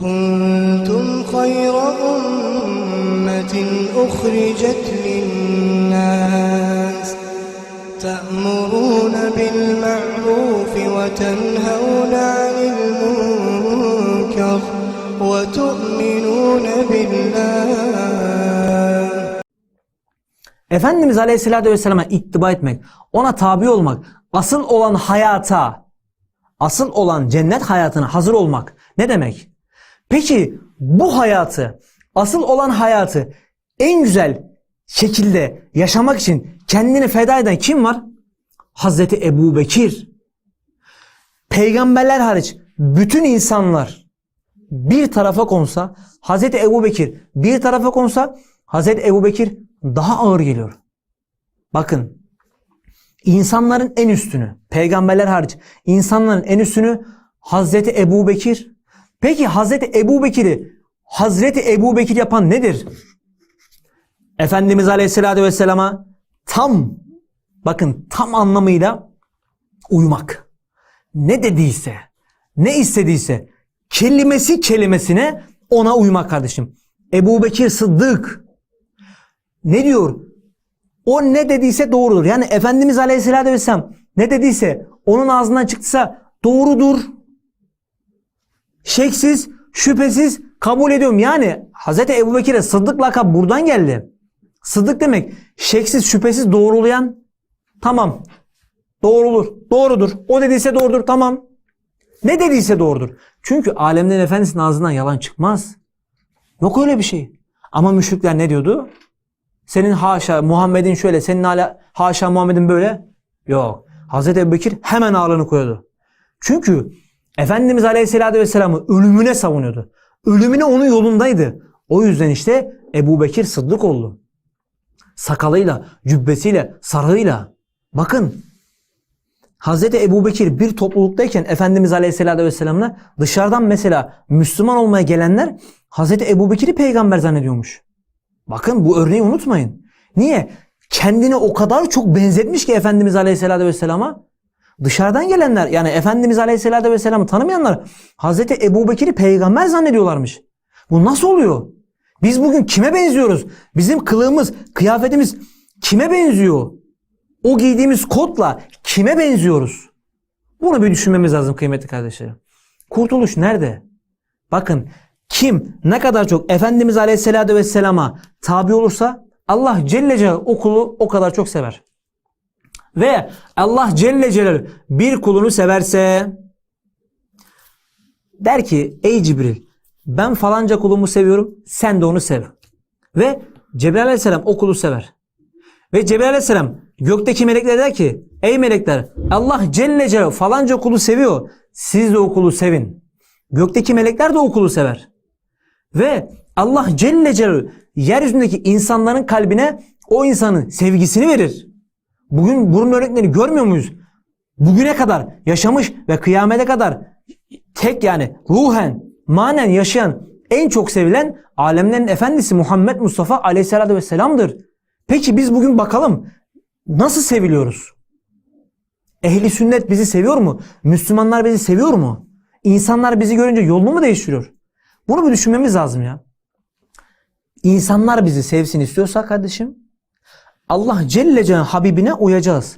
كنتم خير أمة أخرجت للناس تأمرون بالمعروف وتنهون عن المنكر وتؤمنون بالله Efendimiz Aleyhisselatü Vesselam'a ittiba etmek, ona tabi olmak, asıl olan hayata, asıl olan cennet hayatına hazır olmak ne demek? Peki bu hayatı, asıl olan hayatı en güzel şekilde yaşamak için kendini feda eden kim var? Hazreti Ebu Bekir. Peygamberler hariç bütün insanlar bir tarafa konsa, Hazreti Ebu Bekir bir tarafa konsa, Hazreti Ebu Bekir daha ağır geliyor. Bakın, insanların en üstünü, peygamberler hariç, insanların en üstünü Hazreti Ebu Bekir. Peki Hazreti Ebu Bekir'i Hazreti Ebu Bekir yapan nedir? Efendimiz Aleyhisselatü Vesselam'a tam, bakın tam anlamıyla uymak. Ne dediyse, ne istediyse, kelimesi kelimesine ona uymak kardeşim. Ebu Bekir Sıddık ne diyor? O ne dediyse doğrudur. Yani Efendimiz Aleyhisselatü Vesselam ne dediyse onun ağzından çıktıysa doğrudur. Şeksiz, şüphesiz kabul ediyorum. Yani Hz. Ebu Bekir'e Sıddık lakabı buradan geldi. Sıddık demek şeksiz, şüphesiz doğrulayan. Tamam. Doğrulur. Doğrudur. O dediyse doğrudur. Tamam. Ne dediyse doğrudur. Çünkü alemlerin efendisinin ağzından yalan çıkmaz. Yok öyle bir şey. Ama müşrikler ne diyordu? Senin haşa Muhammed'in şöyle, senin hala haşa Muhammed'in böyle. Yok. Hazreti Ebubekir hemen ağırlığını koyuyordu. Çünkü Efendimiz Aleyhisselatü Vesselam'ı ölümüne savunuyordu. Ölümüne onun yolundaydı. O yüzden işte Ebu Bekir Sıddık oldu. Sakalıyla, cübbesiyle, sarığıyla. Bakın Hazreti Ebu Bekir bir topluluktayken Efendimiz Aleyhisselatü Vesselam'la dışarıdan mesela Müslüman olmaya gelenler Hazreti Ebu Bekir'i peygamber zannediyormuş. Bakın bu örneği unutmayın. Niye? Kendini o kadar çok benzetmiş ki Efendimiz Aleyhisselatü Vesselam'a. Dışarıdan gelenler yani Efendimiz Aleyhisselatü Vesselam'ı tanımayanlar Hazreti Ebu Bekir'i peygamber zannediyorlarmış. Bu nasıl oluyor? Biz bugün kime benziyoruz? Bizim kılığımız, kıyafetimiz kime benziyor? O giydiğimiz kodla kime benziyoruz? Bunu bir düşünmemiz lazım kıymetli kardeşlerim. Kurtuluş nerede? Bakın kim ne kadar çok Efendimiz Aleyhisselatü Vesselam'a tabi olursa Allah Celle Celaluhu o kulu o kadar çok sever. Ve Allah Celle Celaluhu bir kulunu severse der ki ey Cibril ben falanca kulumu seviyorum sen de onu sev. Ve Cebrail Aleyhisselam o kulu sever. Ve Cebrail Aleyhisselam gökteki meleklere der ki ey melekler Allah Celle Celaluhu falanca kulu seviyor siz de o kulu sevin. Gökteki melekler de o kulu sever. Ve Allah Celle Celaluhu yeryüzündeki insanların kalbine o insanın sevgisini verir. Bugün bunun örneklerini görmüyor muyuz? Bugüne kadar yaşamış ve kıyamete kadar tek yani ruhen, manen yaşayan en çok sevilen alemlerin efendisi Muhammed Mustafa Aleyhisselatü Vesselam'dır. Peki biz bugün bakalım nasıl seviliyoruz? Ehli sünnet bizi seviyor mu? Müslümanlar bizi seviyor mu? İnsanlar bizi görünce yolunu mu değiştiriyor? Bunu bir düşünmemiz lazım ya. İnsanlar bizi sevsin istiyorsa kardeşim Allah Celle Celaluhu Habibine uyacağız.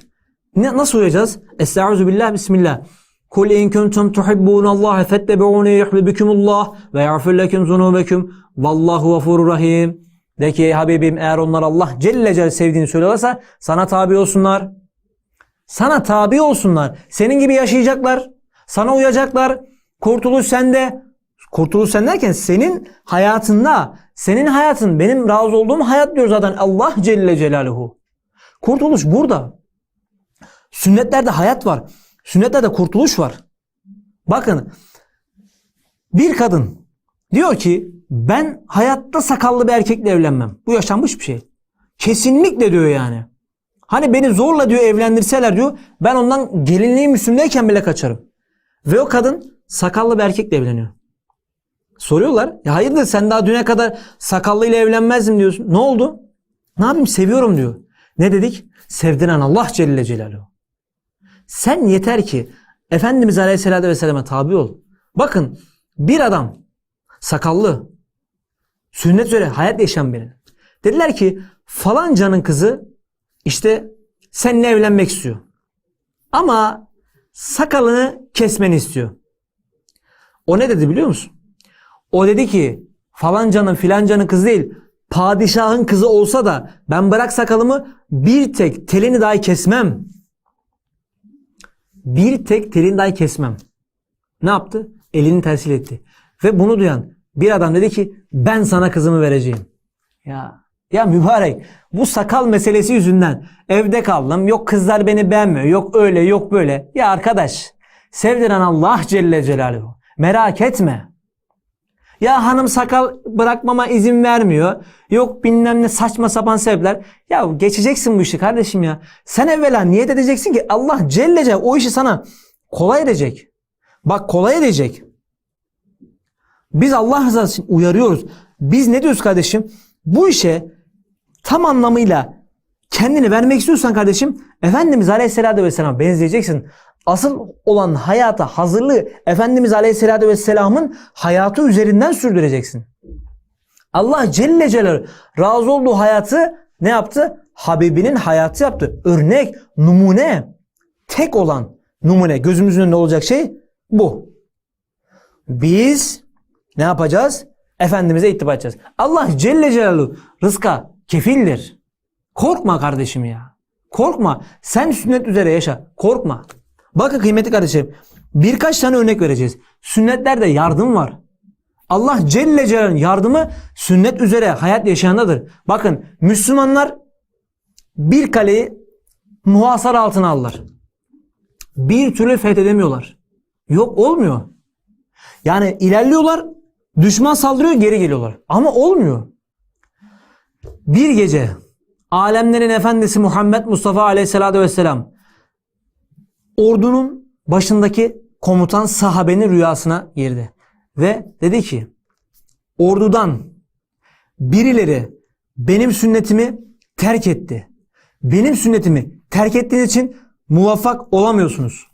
Ne, nasıl uyacağız? Estaizu billah bismillah. Kul in kuntum tuhibbunallaha fettebi'uni yuhibbukumullah ve yaghfir lekum zunubekum vallahu gafurur rahim. De ki Habibim eğer onlar Allah Celle Celaluhu sevdiğini söylüyorlarsa sana tabi olsunlar. Sana tabi olsunlar. Senin gibi yaşayacaklar. Sana uyacaklar. Kurtuluş sende. Kurtuluş sen derken senin hayatında, senin hayatın, benim razı olduğum hayat diyor zaten Allah Celle Celaluhu. Kurtuluş burada. Sünnetlerde hayat var. Sünnetlerde kurtuluş var. Bakın bir kadın diyor ki ben hayatta sakallı bir erkekle evlenmem. Bu yaşanmış bir şey. Kesinlikle diyor yani. Hani beni zorla diyor evlendirseler diyor ben ondan gelinliğim üstümdeyken bile kaçarım. Ve o kadın sakallı bir erkekle evleniyor. Soruyorlar. Ya hayırdır sen daha düne kadar sakallıyla evlenmezdim diyorsun. Ne oldu? Ne yapayım seviyorum diyor. Ne dedik? Sevdiren Allah Celle Celaluhu. Sen yeter ki Efendimiz Aleyhisselatü Vesselam'a tabi ol. Bakın bir adam Sakallı. Sünnet üzere hayat yaşayan biri. Dediler ki falancanın kızı işte seninle evlenmek istiyor. Ama sakalını kesmeni istiyor. O ne dedi biliyor musun? O dedi ki falancanın filancanın kızı değil padişahın kızı olsa da ben bırak sakalımı bir tek telini dahi kesmem. Bir tek telini dahi kesmem. Ne yaptı? Elini tersil etti. Ve bunu duyan bir adam dedi ki ben sana kızımı vereceğim. Ya ya mübarek bu sakal meselesi yüzünden evde kaldım. Yok kızlar beni beğenmiyor. Yok öyle yok böyle. Ya arkadaş sevdiren Allah Celle Celaluhu. Merak etme. Ya hanım sakal bırakmama izin vermiyor. Yok bilmem ne saçma sapan sebepler. Ya geçeceksin bu işi kardeşim ya. Sen evvela niyet edeceksin ki Allah Celle Celaluhu o işi sana kolay edecek. Bak kolay edecek. Biz Allah rızası için uyarıyoruz. Biz ne diyoruz kardeşim? Bu işe tam anlamıyla kendini vermek istiyorsan kardeşim Efendimiz Aleyhisselatü Vesselam'a benzeyeceksin. Asıl olan hayata hazırlığı Efendimiz Aleyhisselatü Vesselam'ın hayatı üzerinden sürdüreceksin. Allah Celle Celaluhu razı olduğu hayatı ne yaptı? Habibinin hayatı yaptı. Örnek, numune, tek olan numune gözümüzün önünde olacak şey bu. Biz ne yapacağız? Efendimiz'e ittiba edeceğiz. Allah Celle Celaluhu rızka kefildir. Korkma kardeşim ya. Korkma. Sen sünnet üzere yaşa. Korkma. Bakın kıymetli kardeşim. Birkaç tane örnek vereceğiz. Sünnetlerde yardım var. Allah Celle Celaluhu'nun yardımı sünnet üzere hayat yaşayandadır. Bakın Müslümanlar bir kaleyi muhasara altına aldılar. Bir türlü fethedemiyorlar. Yok olmuyor. Yani ilerliyorlar, düşman saldırıyor, geri geliyorlar. Ama olmuyor. Bir gece alemlerin efendisi Muhammed Mustafa Aleyhisselatü Vesselam ordunun başındaki komutan sahabenin rüyasına girdi. Ve dedi ki ordudan birileri benim sünnetimi terk etti. Benim sünnetimi terk ettiğiniz için muvaffak olamıyorsunuz.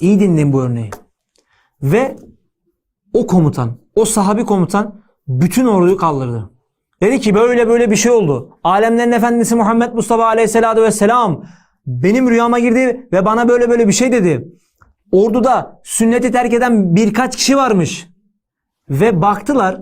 İyi dinleyin bu örneği. Ve o komutan, o sahabi komutan bütün orduyu kaldırdı. Dedi ki böyle böyle bir şey oldu. Alemlerin efendisi Muhammed Mustafa Aleyhisselatü Vesselam benim rüyama girdi ve bana böyle böyle bir şey dedi. Orduda sünneti terk eden birkaç kişi varmış. Ve baktılar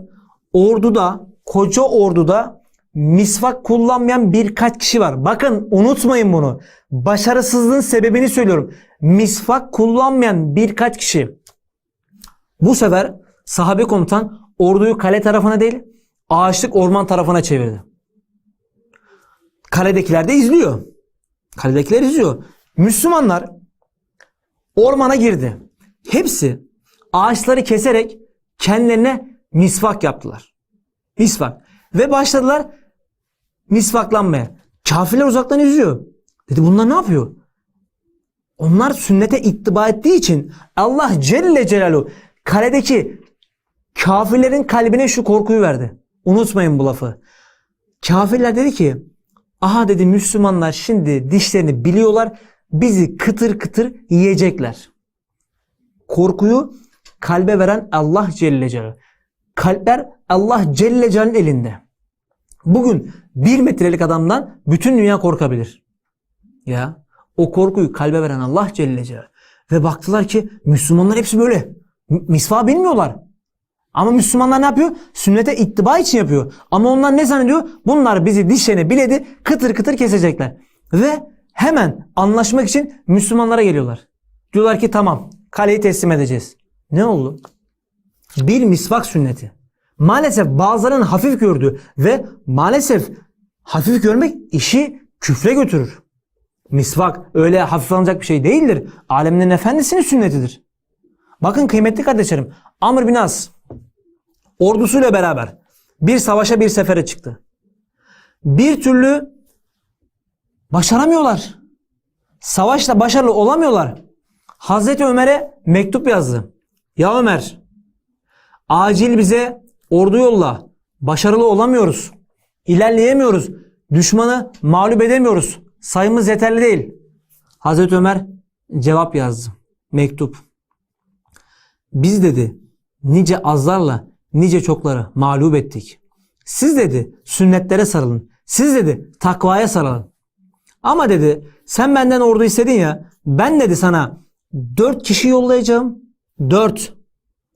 orduda, koca orduda misvak kullanmayan birkaç kişi var. Bakın unutmayın bunu. Başarısızlığın sebebini söylüyorum. Misvak kullanmayan birkaç kişi. Bu sefer sahabe komutan orduyu kale tarafına değil ağaçlık orman tarafına çevirdi. Kaledekiler de izliyor. Kaledekiler izliyor. Müslümanlar ormana girdi. Hepsi ağaçları keserek kendilerine misvak yaptılar. Misvak. Ve başladılar misvaklanmaya. Kafirler uzaktan izliyor. Dedi bunlar ne yapıyor? Onlar sünnete ittiba ettiği için Allah Celle Celaluhu kaledeki kafirlerin kalbine şu korkuyu verdi. Unutmayın bu lafı. Kafirler dedi ki aha dedi Müslümanlar şimdi dişlerini biliyorlar bizi kıtır kıtır yiyecekler. Korkuyu kalbe veren Allah Celle Celaluhu. Kalpler Allah Celle Celaluhu'nun elinde. Bugün bir metrelik adamdan bütün dünya korkabilir. Ya o korkuyu kalbe veren Allah Celle Celaluhu. Ve baktılar ki Müslümanlar hepsi böyle. M- Misvağı bilmiyorlar. Ama Müslümanlar ne yapıyor? Sünnete ittiba için yapıyor. Ama onlar ne zannediyor? Bunlar bizi dişlerine biledi kıtır kıtır kesecekler. Ve hemen anlaşmak için Müslümanlara geliyorlar. Diyorlar ki tamam kaleyi teslim edeceğiz. Ne oldu? Bir misvak sünneti. Maalesef bazılarının hafif gördüğü ve maalesef hafif görmek işi küfre götürür. Misvak öyle hafif alınacak bir şey değildir. Alemlerin efendisinin sünnetidir. Bakın kıymetli kardeşlerim. Amr bin As ordusuyla beraber bir savaşa bir sefere çıktı. Bir türlü başaramıyorlar. Savaşta başarılı olamıyorlar. Hazreti Ömer'e mektup yazdı. Ya Ömer acil bize ordu yolla. Başarılı olamıyoruz. İlerleyemiyoruz. Düşmanı mağlup edemiyoruz. Sayımız yeterli değil. Hazreti Ömer cevap yazdı. Mektup. Biz dedi nice azlarla nice çokları mağlup ettik. Siz dedi sünnetlere sarılın. Siz dedi takvaya sarılın. Ama dedi sen benden ordu istedin ya ben dedi sana dört kişi yollayacağım. Dört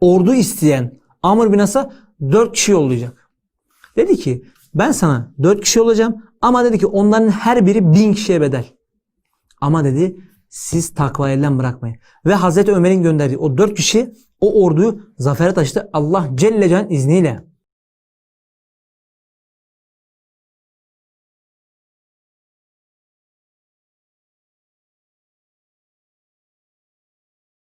ordu isteyen Amr bin As'a dört kişi yollayacak. Dedi ki ben sana dört kişi olacağım ama dedi ki onların her biri bin kişiye bedel. Ama dedi siz takva elden bırakmayın. Ve Hazreti Ömer'in gönderdiği o dört kişi o orduyu zafere taşıdı Allah Celle Celle'nin izniyle.